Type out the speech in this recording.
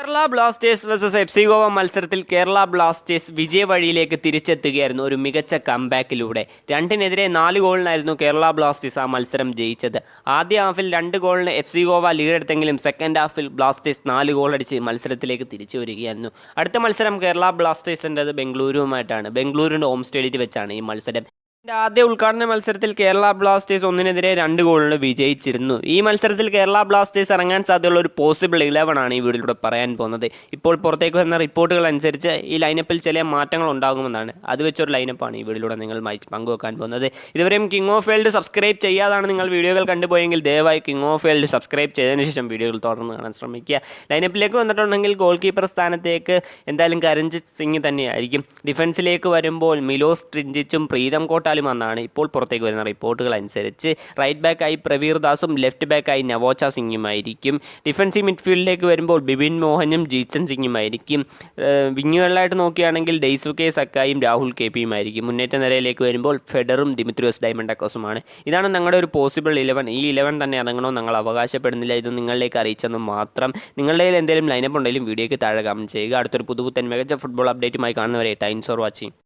Kerala Blasters versus F C Goa മത്സരത്തിൽ Kerala Blasters വിജയ വഴിയിലേക്ക് തിരിച്ചെത്തുകയായിരുന്നു ഒരു മികച്ച കംബാക്കിലൂടെ രണ്ടിനെതിരെ നാല് ഗോളിനായിരുന്നു കേരള ബ്ലാസ്റ്റേഴ്സ് ആ മത്സരം ജയിച്ചത്. ആദ്യ ഹാഫിൽ രണ്ട് ഗോളിന് എഫ് സി ഗോവ ലീഡെടുത്തെങ്കിലും സെക്കൻഡ് ഹാഫിൽ ബ്ലാസ്റ്റേഴ്സ് നാല് ഗോളടിച്ച് മത്സരത്തിലേക്ക് തിരിച്ചു വരികയായിരുന്നു. അടുത്ത മത്സരം കേരള ബ്ലാസ്റ്റേഴ്സിന്റെത് ബംഗളൂരുവുമായിട്ടാണ്. ബംഗളൂരുവിന്റെ ഹോം സ്റ്റേഡിയത്തിൽ വെച്ചാണ് ഈ മത്സരം. ആദ്യ ഉദ്ഘാടന മത്സരത്തിൽ കേരള ബ്ലാസ്റ്റേഴ്സ് ഒന്നിനെതിരെ രണ്ട് ഗോളുകൾ വിജയിച്ചിരുന്നു. ഈ മത്സരത്തിൽ കേരള ബ്ലാസ്റ്റേഴ്സ് ഇറങ്ങാൻ സാധ്യതയുള്ള ഒരു പോസിബിൾ ഇലവൻ ആണ് ഈ വീഡിയോയിലൂടെ പറയാൻ പോകുന്നത്. ഇപ്പോൾ പുറത്തേക്ക് വരുന്ന റിപ്പോർട്ടുകൾ അനുസരിച്ച് ഈ ലൈനപ്പിൽ ചില മാറ്റങ്ങൾ ഉണ്ടാകുമെന്നാണ്. അത് വെച്ചൊരു ലൈനപ്പാണ് ഈ വീഡിയോയിലൂടെ നിങ്ങൾ പങ്കുവെക്കാൻ പോകുന്നത്. ഇതുവരെയും കിങ് ഓഫ് വേൾഡ് സബ്സ്ക്രൈബ് ചെയ്യാതാണ് നിങ്ങൾ വീഡിയോകൾ കണ്ടുപോയെങ്കിൽ ദയവായി കിങ് ഓഫ് വേൾഡ് സബ്സ്ക്രൈബ് ചെയ്തതിന് ശേഷം വീഡിയോകൾ തുടർന്ന് കാണാൻ ശ്രമിക്കുക. ലൈനപ്പിലേക്ക് വന്നിട്ടുണ്ടെങ്കിൽ ഗോൾ കീപ്പർ സ്ഥാനത്തേക്ക് എന്തായാലും കരഞ്ജിത് സിംഗ് തന്നെയായിരിക്കും. ഡിഫൻസിലേക്ക് വരുമ്പോൾ മിലോസ് ട്രിഞ്ചിച്ചും പ്രീതം കോട്ടാലും എന്നാണ് ഇപ്പോൾ പുറത്തേക്ക് വരുന്ന റിപ്പോർട്ടുകൾ അനുസരിച്ച്. റൈറ്റ് ബാക്കായി പ്രവീർ ദാസും ലെഫ്റ്റ് ബാക്കായി നവോച്ച സിംഗും ആയിരിക്കും ഡിഫൻസീവ് മിഡ്ഫീൽഡിലേക്ക് വരുമ്പോൾ ബിപിൻ മോഹനും ജീച്ചൻ സിംഗുമായിരിക്കും. വിങ്ങുകളിലായിട്ട് നോക്കുകയാണെങ്കിൽ ഡെയ്സുകെ സക്കായും രാഹുൽ കെ പിയുമായിരിക്കും മുന്നേറ്റ നിരയിലേക്ക് വരുമ്പോൾ ഫെഡറും ദിമിത്രിയോസ് ഡയമണ്ടക്കോസുമാണ്. ഇതാണ് ഞങ്ങളുടെ ഒരു പോസിബിൾ ഇലവൻ ഈ ഇലവൻ തന്നെ ഇറങ്ങണോ ഞങ്ങൾ അവകാശപ്പെടുന്നില്ല. ഇത് നിങ്ങളിലേക്ക് അറിയിച്ചെന്ന് മാത്രം. നിങ്ങളുടെ എന്തെങ്കിലും ലൈനപ്പ് ഉണ്ടെങ്കിലും വീഡിയോയ്ക്ക് താഴെ കമന്റ് ചെയ്യുക. അടുത്തൊരു പുതുപുത്തൻ മികച്ച ഫുട്ബോൾ അപ്ഡേറ്റുമായി കാണുന്നവരെ ടൈംസ് ഫോർ വാച്ചിങ്